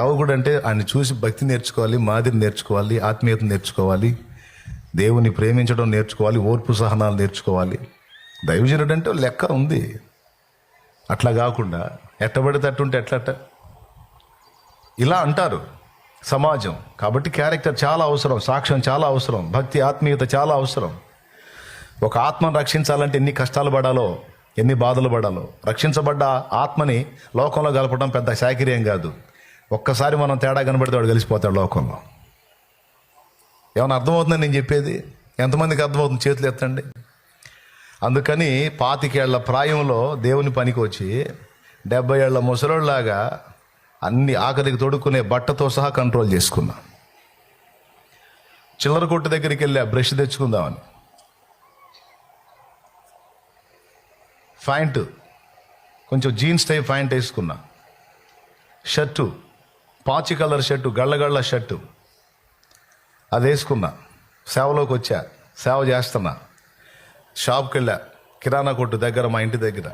కూడా అంటే ఆయన చూసి భక్తి నేర్చుకోవాలి మాదిరి నేర్చుకోవాలి ఆత్మీయత నేర్చుకోవాలి దేవుని ప్రేమించడం నేర్చుకోవాలి ఓర్పు సహనాలు నేర్చుకోవాలి. దైవజనుడు అంటే లెక్క ఉంది. అట్లా కాకుండా ఎట్టబడితే అట్టుంటే ఎట్లట్ట ఇలా అంటారు సమాజం. కాబట్టి క్యారెక్టర్ చాలా అవసరం సాక్ష్యం చాలా అవసరం భక్తి ఆత్మీయత చాలా అవసరం. ఒక ఆత్మను రక్షించాలంటే ఎన్ని కష్టాలు పడాలో ఎన్ని బాధలు పడాలో. రక్షించబడ్డ ఆత్మని లోకంలో కలపడం పెద్ద శాకిర్యం కాదు. ఒక్కసారి మనం తేడా కనబడితే వాడు కలిసిపోతాడు లోకంలో. ఏమైనా అర్థమవుతుందని నేను చెప్పేది? ఎంతమందికి అర్థమవుతుంది చేతులు ఎత్తండి? అందుకని పాతికేళ్ళ ప్రాయంలో దేవుని పనికి వచ్చి డెబ్బై ఏళ్ళ ముసలోళ్ళలాగా అన్ని ఆఖరికి తొడుక్కునే బట్టతో సహా కంట్రోల్ చేసుకున్నా. చిల్లర కొట్టు దగ్గరికి వెళ్ళి ఆ బ్రష్ తెచ్చుకుందామని. ప్యాంటు కొంచెం జీన్స్ టైప్ ప్యాంట్ వేసుకున్నా. షర్టు పాచి కలర్ షర్టు గళ్ళగళ్ళ షర్టు. అది వేసుకున్నా. సేవలోకి వచ్చా. సేవ చేస్తున్నా. షాప్కి వెళ్ళా కిరాణా కొట్టు దగ్గర మా ఇంటి దగ్గర.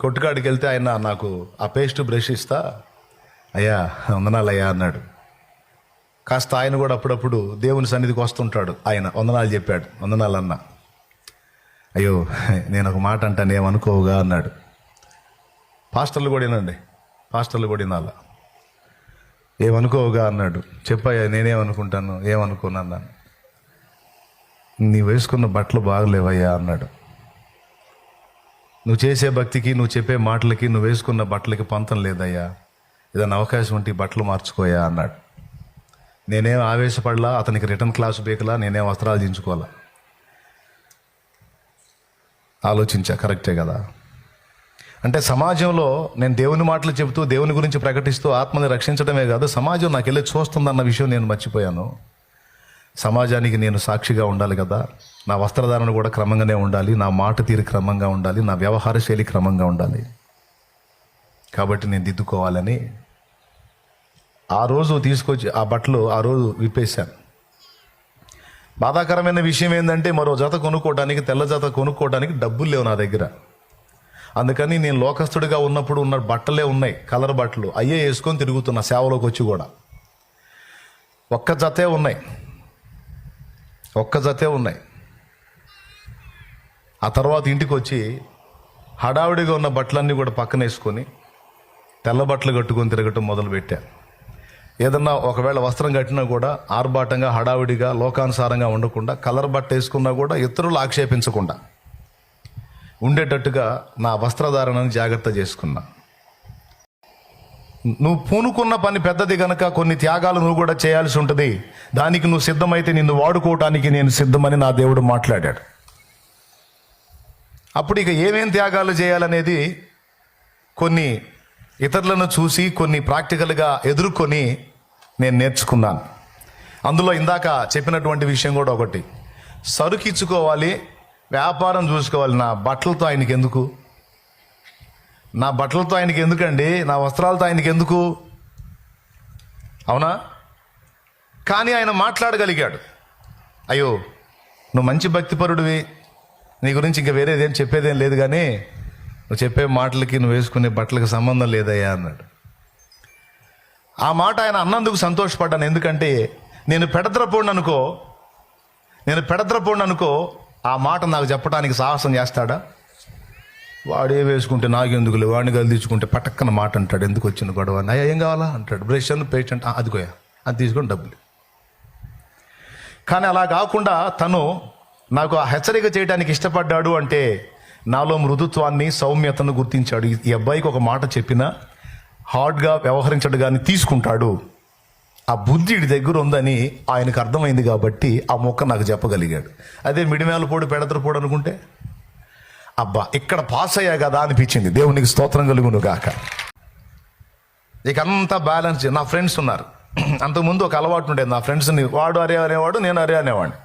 కొట్టుకాడికి వెళ్తే ఆయన నాకు ఆ పేస్ట్ బ్రష్ ఇస్తా? అయ్యా వందనాలయ్యా అన్నాడు. కాస్త ఆయన కూడా అప్పుడప్పుడు దేవుని సన్నిధికి వస్తుంటాడు. ఆయన వందనాలు చెప్పాడు. వందనాలు అన్న అయ్యో నేను ఒక మాట అంటాను ఏమనుకోవుగా అన్నాడు. పాస్టర్లు కూడా వినండి. పాస్టర్లు కూడా వినాలా? ఏమనుకోగా అన్నాడు. చెప్పయ్యా నేనేమనుకుంటాను? ఏమనుకోను నీ వేసుకున్న బట్టలు బాగలేవయ్యా అన్నాడు. నువ్వు చేసే భక్తికి నువ్వు చెప్పే మాటలకి నువ్వు వేసుకున్న బట్టలకి పంతం లేదయ్యా. ఏదైనా అవకాశం ఉంటే బట్టలు మార్చుకోయా అన్నాడు. నేనేం ఆవేశపడలా? అతనికి రిటర్న్ క్లాస్ బేకలా? నేనేం వస్త్రాలు దించుకోవాలా? ఆలోచించా కరెక్టే కదా. అంటే సమాజంలో నేను దేవుని మాటలు చెబుతూ దేవుని గురించి ప్రకటిస్తూ ఆత్మని రక్షించడమే కాదు సమాజం నాకు వెళ్ళి చూస్తుందన్న విషయం నేను మర్చిపోయాను. సమాజానికి నేను సాక్షిగా ఉండాలి కదా. నా వస్త్రధారణ కూడా క్రమంగానే ఉండాలి. నా మాట తీరు క్రమంగా ఉండాలి. నా వ్యవహార శైలి క్రమంగా ఉండాలి. కాబట్టి నేను దిద్దుకోవాలని ఆ రోజు తీసుకొచ్చి ఆ బట్టలు ఆ రోజు విప్పేశాను. బాధాకరమైన విషయం ఏంటంటే మరో జత కొనుక్కోవడానికి తెల్ల జత కొనుక్కోవడానికి డబ్బులు లేవు నా దగ్గర. అందుకని నేను లోకస్తుడిగా ఉన్నప్పుడు ఉన్న బట్టలే ఉన్నాయి కలర్ బట్టలు. అయ్యే వేసుకొని తిరుగుతున్నా సేవలోకి వచ్చి కూడా. ఒక్క జతే ఉన్నాయి. ఒక్క జతే ఉన్నాయి. ఆ తర్వాత ఇంటికి వచ్చి హడావిడిగా ఉన్న బట్టలన్నీ కూడా పక్కన వేసుకొని తెల్ల బట్టలు కట్టుకొని తిరగటం మొదలుపెట్టా. ఏదన్నా ఒకవేళ వస్త్రం కట్టినా కూడా ఆర్భాటంగా హడావిడిగా లోకానుసారంగా ఉండకుండా కలర్ బట్ట వేసుకున్నా కూడా ఇతరులు ఆక్షేపించకుండా. ఉండేటట్టుగా నా వస్త్రధారణను జాగ్రత్త చేసుకున్నా. నువ్వు పూనుకున్న పని పెద్దది కనుక కొన్ని త్యాగాలు నువ్వు కూడా చేయాల్సి ఉంటుంది. దానికి నువ్వు సిద్ధమైతే నిన్ను వాడుకోవటానికి నేను సిద్ధమని నా దేవుడు మాట్లాడాడు. అప్పుడు ఇక ఏమేం త్యాగాలు చేయాలనేది కొన్ని ఇతరులను చూసి కొన్ని ప్రాక్టికల్గా ఎదుర్కొని నేను నేర్చుకున్నాను. అందులో ఇందాక చెప్పినటువంటి విషయం కూడా ఒకటి. సరుకిచ్చుకోవాలి వ్యాపారం చూసుకోవాలి. నా బట్టలతో ఆయనకి ఎందుకు నా బట్టలతో ఆయనకి ఎందుకండి నా వస్త్రాలతో ఆయనకి ఎందుకు అవునా? కానీ ఆయన మాట్లాడగలిగాడు. అయ్యో నువ్వు మంచి భక్తిపరుడివి. నీ గురించి ఇంకా వేరేదేం చెప్పేదేం లేదు కానీ నువ్వు చెప్పే మాటలకి నువ్వు వేసుకునే బట్టలకు సంబంధం లేదయ్యా అన్నాడు. ఆ మాట ఆయన అన్నందుకు సంతోషపడ్డాను. ఎందుకంటే నేను పెడద్రపోండి అనుకో నేను పెడద్రపోండి అనుకో ఆ మాట నాకు చెప్పడానికి సాహసం చేస్తాడా? వాడే వేసుకుంటే నాకెందుకులే వాడిని గదిలించుకుంటే పటక్కన మాట అంటాడు. ఎందుకు వచ్చిన గొడవ? అని, అయ్యా ఏం కావాలా? అంటాడు. బ్రష్ అందు పేషెంట్ అదిగోయా అది తీసుకొని డబ్బులు. కానీ అలా కాకుండా తను నాకు ఆ హెచ్చరిక చేయడానికి ఇష్టపడ్డాడు అంటే నాలో మృదుత్వాన్ని సౌమ్యతను గుర్తించాడు. ఈ- ఈ అబ్బాయికి ఒక మాట చెప్పినా హార్డ్గా వ్యవహరించడు కానీ తీసుకుంటాడు. ఆ బుద్ధి దగ్గర ఉందని ఆయనకు అర్థమైంది కాబట్టి ఆ మొక్క నాకు చెప్పగలిగాడు. అదే మిడిమేల పొడి పెడతర పోడు అనుకుంటే? అబ్బా ఇక్కడ పాస్ అయ్యా కదా అనిపించింది. దేవునికి స్తోత్రం కలుగును గాక. ఇక అంతా బ్యాలెన్స్ నా ఫ్రెండ్స్ ఉన్నారు. అంతకుముందు ఒక అలవాటు ఉండేది. నా ఫ్రెండ్స్ని వాడు అరే అనేవాడు నేను అరే అనేవాడిని.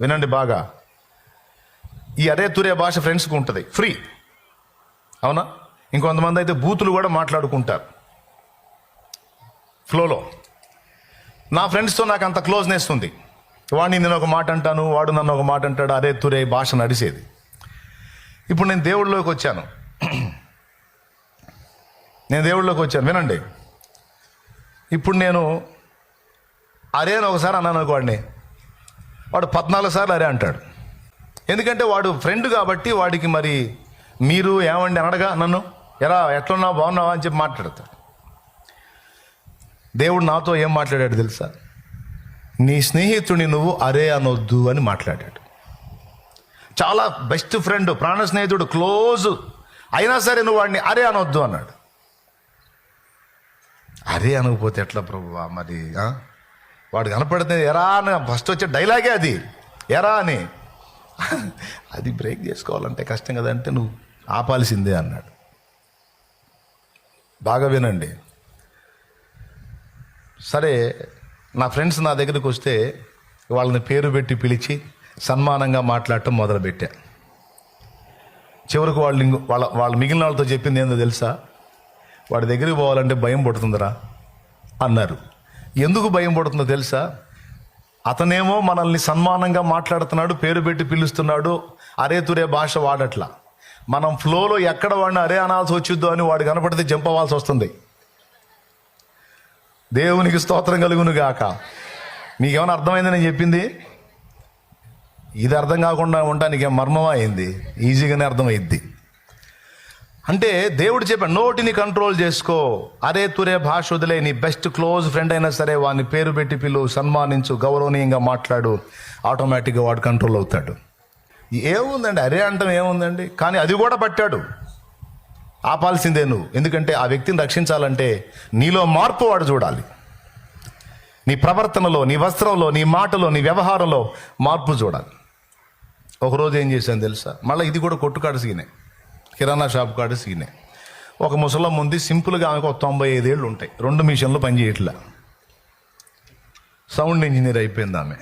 వినండి బాగా. ఈ అరే తురే భాష ఫ్రెండ్స్కి ఉంటుంది. ఫ్రీ. అవునా? ఇంకొంతమంది అయితే బూతులు కూడా మాట్లాడుకుంటారు. ఫ్లోలో నా ఫ్రెండ్స్తో నాకు అంత క్లోజ్నెస్ ఉంది. వాడిని నేను ఒక మాట అంటాను వాడు నన్ను ఒక మాట అంటాడు అరే తురే భాష నడిచేది ఇప్పుడు నేను దేవుళ్ళలోకి వచ్చాను. నేను దేవుళ్ళలోకి వచ్చాను. వినండి. ఇప్పుడు నేను అరే అని ఒకసారి అన్నాను వాడిని. వాడు పద్నాలుగు సార్లు అరే అంటాడు. ఎందుకంటే వాడు ఫ్రెండ్ కాబట్టి వాడికి మరి మీరు ఏమండి అనడగా నన్ను? ఎరా ఎట్లున్నావు? బాగున్నావా? అని చెప్పి మాట్లాడతాడు. దేవుడు నాతో ఏం మాట్లాడాడు తెలుసా? నీ స్నేహితుడిని నువ్వు అరే అనొద్దు అని మాట్లాడాడు. చాలా బెస్ట్ ఫ్రెండ్ ప్రాణ స్నేహితుడు క్లోజ్ అయినా సరే నువ్వు వాడిని అరే అనొద్దు అన్నాడు. అరే అనకపోతే ఎట్లా ప్రభు మరి వాడు కనపడితే ఎరా అని ఫస్ట్ వచ్చే డైలాగే అది. ఎరా అని. అది బ్రేక్ చేసుకోవాలంటే కష్టం కదంటే నువ్వు ఆపాల్సిందే అన్నాడు. బాగా వినండి. సరే నా ఫ్రెండ్స్ నా దగ్గరికి వస్తే వాళ్ళని పేరు పెట్టి పిలిచి సన్మానంగా మాట్లాడటం మొదలుపెట్టా. చివరికి వాళ్ళు వాళ్ళ వాళ్ళ మిగిలిన వాళ్ళతో చెప్పింది ఏందో తెలుసా? వాడి దగ్గరికి పోవాలంటే భయం పడుతుందిరా అన్నారు. ఎందుకు భయం పడుతుందో తెలుసా? అతనేమో మనల్ని సన్మానంగా మాట్లాడుతున్నాడు పేరు పెట్టి పిలుస్తున్నాడు అరే తురే భాష వాడట్లా. మనం ఫ్లోలో ఎక్కడ వాడిని అరే అనాల్సి వచ్చిద్దో అని వాడు కనపడితే జంప్ అవ్వాల్సి వస్తుంది. దేవునికి స్తోత్రం కలుగును గాక మీకేమైనా అర్థమైంది నేను చెప్పింది? ఇది అర్థం కాకుండా ఉండటానికి మర్మం అయింది ఈజీగానే అర్థమైద్ది. అంటే దేవుడు చెప్పాడు నోటిని కంట్రోల్ చేసుకో. అరే తురే భాష వదిలే నీ బెస్ట్ క్లోజ్ ఫ్రెండ్ అయినా సరే వాడిని పేరు పెట్టి పిలు సన్మానించు గౌరవనీయంగా మాట్లాడు ఆటోమేటిక్గా వాడు కంట్రోల్ అవుతాడు. ఏముందండి? అరే అంటాం ఏముందండి? కానీ అది కూడా పట్టాడు. ఆపాల్సిందే నువ్వు. ఎందుకంటే ఆ వ్యక్తిని రక్షించాలంటే నీలో మార్పు వాడు చూడాలి. నీ ప్రవర్తనలో నీ వస్త్రంలో నీ మాటలో నీ వ్యవహారంలో మార్పు చూడాలి. ఒకరోజు ఏం చేశాను తెలుసా? మళ్ళీ ఇది కూడా కొట్టుకాడు సీనే. కిరాణా షాప్ కాడ సీనే. ఒక ముసలం ఉంది సింపుల్గా ఆమెకు ఒక తొంభై ఐదేళ్ళు ఉంటాయి. రెండు మిషన్లు పనిచేయట్లా సౌండ్ ఇంజనీర్ అయిపోయింది ఆమె.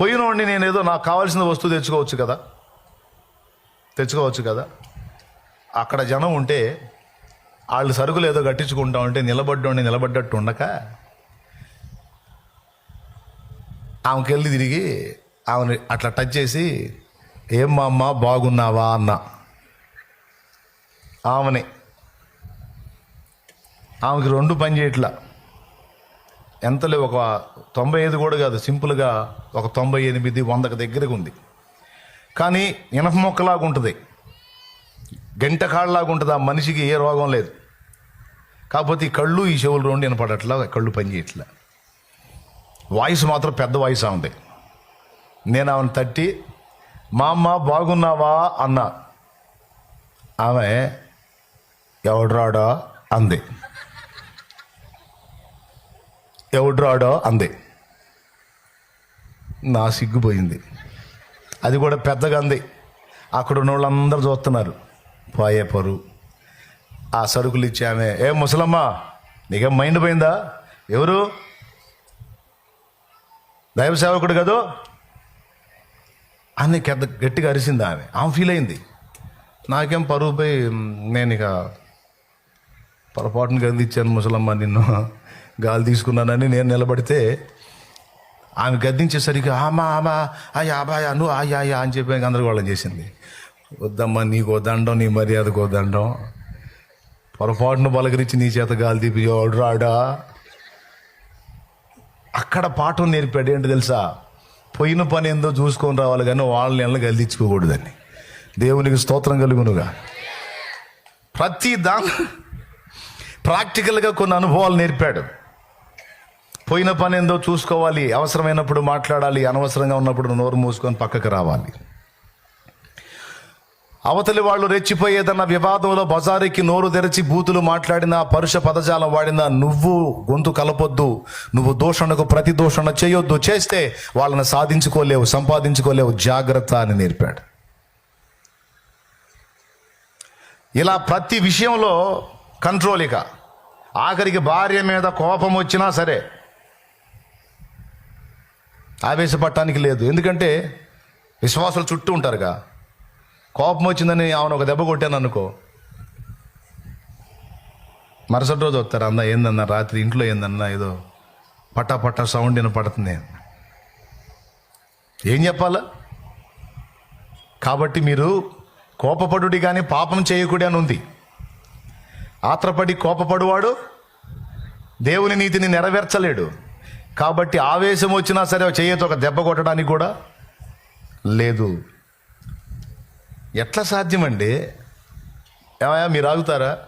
పోయినోడిని నేను ఏదో నాకు కావాల్సిన వస్తువు తెచ్చుకోవచ్చు కదా? తెచ్చుకోవచ్చు కదా? అక్కడ జనం ఉంటే వాళ్ళు సరుకులు ఏదో కట్టించుకుంటా ఉంటే నిలబడ్డండి నిలబడ్డట్టు ఉండక ఆమెకి వెళ్ళి తిరిగి ఆమెని అట్లా టచ్ చేసి ఏం మా అమ్మ బాగున్నావా? అన్న. ఆమెని. ఆమెకి రెండు పని చేయట్లా. ఎంతలే ఒక తొంభై ఐదు కూడా కాదు సింపుల్గా ఒక తొంభై ఎనిమిది వందకు దగ్గరకు ఉంది. కానీ ఇనప మొక్కలాగా ఉంటుంది. గంట కాళ్ళలాగా ఉంటుంది ఆ మనిషికి ఏ రోగం లేదు. కాకపోతే ఈ కళ్ళు ఈ చెవులు రెండు వినపడట్లా కళ్ళు పనిచేయట్లా వాయిస్ మాత్రం పెద్ద వాయిస్ ఉంది. నేను ఆమెను తట్టి మా అమ్మ బాగున్నావా? అన్న. ఆమె ఎవడ్రాడో? అంది. ఎవడ్రాడో? అంది. నా సిగ్గుపోయింది. అది కూడా పెద్దగా అంది. అక్కడ ఉన్న వాళ్ళందరూ చూస్తున్నారు. పోయే పరు ఆ సరుకులు ఇచ్చి ఆమె ఏ ముసలమ్మ నీకేం మైండ్ పోయిందా? ఎవరు? దైవ సేవకుడు కదో? అని పెద్ద గట్టిగా అరిసింది ఆమె. ఆమె ఫీల్ అయింది. నాకేం పరువుపై నేను ఇక పొరపాటును గదించాను ముసలమ్మ నిన్ను గాలి తీసుకున్నానని నేను నిలబడితే ఆమె గద్దించేసరికి ఆమా ఆమా అయ్యా అబాయా నువ్వు అయ్యా అయ్యా అని చెప్పి గందరగోళం చేసింది. వద్దమ్మా నీకు దండం నీ మర్యాదకు దండం. పొరపాటును బలకరించి నీ చేత గాలి తీపి రాడా అక్కడ పాఠం నేర్పాడు ఏంటి తెలుసా? పోయిన పని ఏందో చూసుకొని రావాలి కానీ వాళ్ళని ఎల్ల గల్దించుకోకూడదని దేవునికి స్తోత్రం కలుగునుగా. ప్రతి దా ప్రాక్టికల్గా కొన్ని అనుభవాలు నేర్పాడు. పోయిన పని ఏందో చూసుకోవాలి అవసరమైనప్పుడు మాట్లాడాలి అనవసరంగా ఉన్నప్పుడు నోరు మూసుకొని పక్కకు రావాలి. అవతలి వాళ్ళు రెచ్చిపోయేదన్న వివాదంలో బజారుకి నోరు తెరచి బూతులు మాట్లాడినా పరుష పదజాలం వాడినా నువ్వు గొంతు కలపొద్దు. నువ్వు దూషణకు ప్రతి దూషణ చేయొద్దు. చేస్తే వాళ్ళని సాధించుకోలేవు సంపాదించుకోలేవు. జాగ్రత్త అని నేర్పాడు. ఇలా ప్రతి విషయంలో కంట్రోల్ ఇక. ఆఖరికి భార్య మీద కోపం వచ్చినా సరే ఆవేశపడటానికి లేదు. ఎందుకంటే విశ్వాసులు చుట్టూ ఉంటారుగా. కోపం వచ్చిందని ఆమెను ఒక దెబ్బ కొట్టాను అనుకో. మరుసటి రోజు వస్తారు అన్న ఏందన్నా రాత్రి ఇంట్లో ఏందన్నా ఏదో పట్టా పట్టా సౌండ్ వినపడుతుంది ఏం చెప్పాలా? కాబట్టి మీరు కోపపడుడి కానీ పాపం చేయకుడి అని ఉంది. ఆత్రపడి కోపపడువాడు దేవుని నీతిని నెరవేర్చలేడు. కాబట్టి ఆవేశం వచ్చినా సరే చేయొచ్చు ఒక దెబ్బ కొట్టడానికి కూడా లేదు. ఎట్లా సాధ్యమండి? ఏమయ్యా మీరు ఆగుతారా?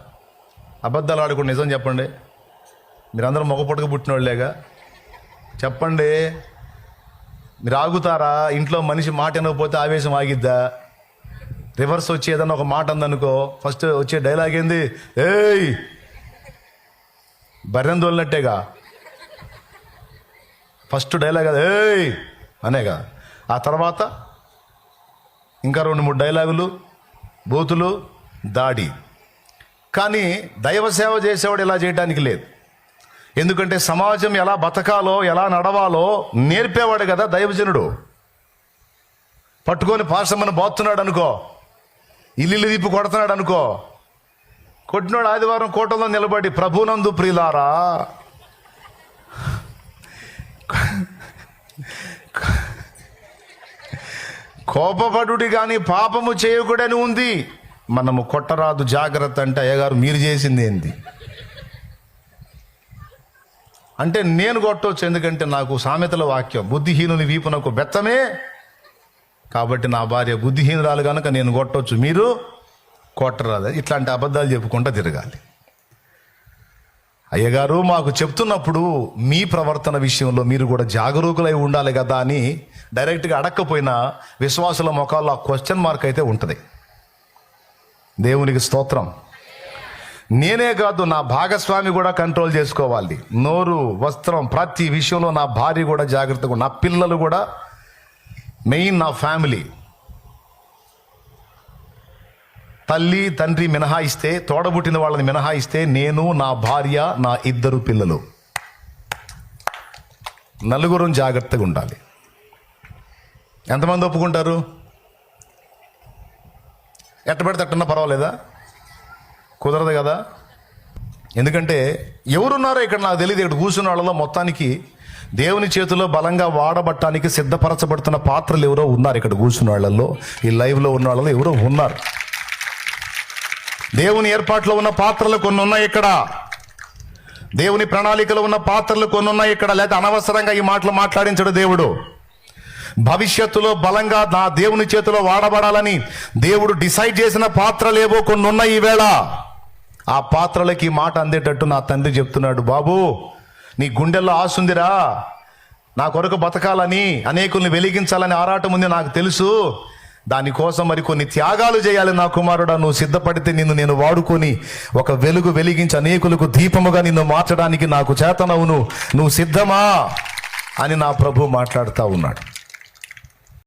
అబద్ధాలు ఆడుకుని నిజం చెప్పండి. మీరందరూ మొగ పుట్టిన వాళ్ళేగా చెప్పండి మీరు ఆగుతారా? ఇంట్లో మనిషి మాట వినకపోతే ఆవేశం ఆగిద్దా? రివర్స్ వచ్చి ఏదన్నా ఒక మాట అందనుకో ఫస్ట్ వచ్చే డైలాగ్ ఏంది? ఏయ్! బర్రెం తోలినట్టేగా. ఫస్ట్ డైలాగ్ అది ఏయ్! అనేగా. ఆ తర్వాత ఇంకా రెండు మూడు డైలాగులు బూతులు దాడి. కానీ దైవ సేవ చేసేవాడు ఇలా చేయడానికి లేదు. ఎందుకంటే సమాజం ఎలా బతకాలో ఎలా నడవాలో నేర్పేవాడు కదా దైవజనుడు. పట్టుకొని పాశమని బాతున్నాడు అనుకో ఇల్లు దీపు కొడుతున్నాడు అనుకో కొట్టినాడు ఆదివారం కోటలో నిలబడి ప్రభునందు ప్రియులారా. కోపపడుడి కానీ పాపము చేయకూడని ఉంది. మనము కొట్టరాదు జాగ్రత్త అంటే అయ్యగారు మీరు చేసింది ఏంది? అంటే నేను కొట్టవచ్చు ఎందుకంటే నాకు సామెతల వాక్యం బుద్ధిహీనుని వీపునకు బెత్తమే. కాబట్టి నా భార్య బుద్ధిహీనురాలు కనుక నేను కొట్టవచ్చు మీరు కొట్టరాదు. ఇట్లాంటి అబద్ధాలు చెప్పుకుంటూ తిరగాలి. అయ్యగారు మాకు చెప్తున్నప్పుడు మీ ప్రవర్తన విషయంలో మీరు కూడా జాగరూకులై ఉండాలి కదా అని డైరెక్ట్గా అడగకపోయినా విశ్వాసుల ముఖాల్లో ఆ క్వశ్చన్ మార్క్ అయితే ఉంటుంది. దేవునికి స్తోత్రం. నేనే కాదు నా భాగస్వామి కూడా కంట్రోల్ చేసుకోవాలి. నోరు వస్త్రం ప్రతి విషయంలో నా భార్య కూడా జాగ్రత్తగా నా పిల్లలు కూడా మెయిన్ నా ఫ్యామిలీ. తల్లి తండ్రి మినహాయిస్తే తోడబుట్టిన వాళ్ళని మినహాయిస్తే నేను నా భార్య నా ఇద్దరు పిల్లలు. నలుగురం జాగ్రత్తగా ఉండాలి. ఎంతమంది ఒప్పుకుంటారు? ఎట్ట పడితే అట్టున్నా పర్వాలేదా? కుదరదు కదా? ఎందుకంటే ఎవరున్నారో ఇక్కడ నాకు తెలియదు. ఇక్కడ కూర్చున్న వాళ్ళలో మొత్తానికి దేవుని చేతిలో బలంగా వాడబట్టానికి సిద్ధపరచబడుతున్న పాత్రలు ఎవరో ఉన్నారు ఇక్కడ కూర్చున్న వాళ్ళల్లో ఈ లైవ్లో ఉన్న వాళ్ళలో ఎవరో ఉన్నారు. దేవుని ఏర్పాట్లో ఉన్న పాత్రలు కొన్ని ఉన్నాయి ఇక్కడ. దేవుని ప్రణాళికలో ఉన్న పాత్రలు కొన్ని ఉన్నాయి ఇక్కడ. లేదా అనవసరంగా ఈ మాటలు మాట్లాడించడు దేవుడు. భవిష్యత్తులో బలంగా నా దేవుని చేతిలో వాడబడాలని దేవుడు డిసైడ్ చేసిన పాత్రలేవో కొన్ని ఉన్నాయి ఈవేళ ఆ పాత్రలకి మాట అందేటట్టు నా తండ్రి చెప్తున్నాడు బాబు నీ గుండెల్లో ఆసుందిరా నా కొరకు బతకాలని అనేకుల్ని వెలిగించాలని ఆరాటం ఉంది నాకు తెలుసు. దానికోసం మరి కొన్ని త్యాగాలు చేయాలి నా కుమారుడా. నువ్వు సిద్ధపడితే నిన్ను నేను వాడుకొని ఒక వెలుగు వెలిగించి అనేకులకు దీపముగా నిన్ను మార్చడానికి నాకు చేతనవును. నువ్వు సిద్ధమా? అని నా ప్రభు మాట్లాడుతూ ఉన్నాడు.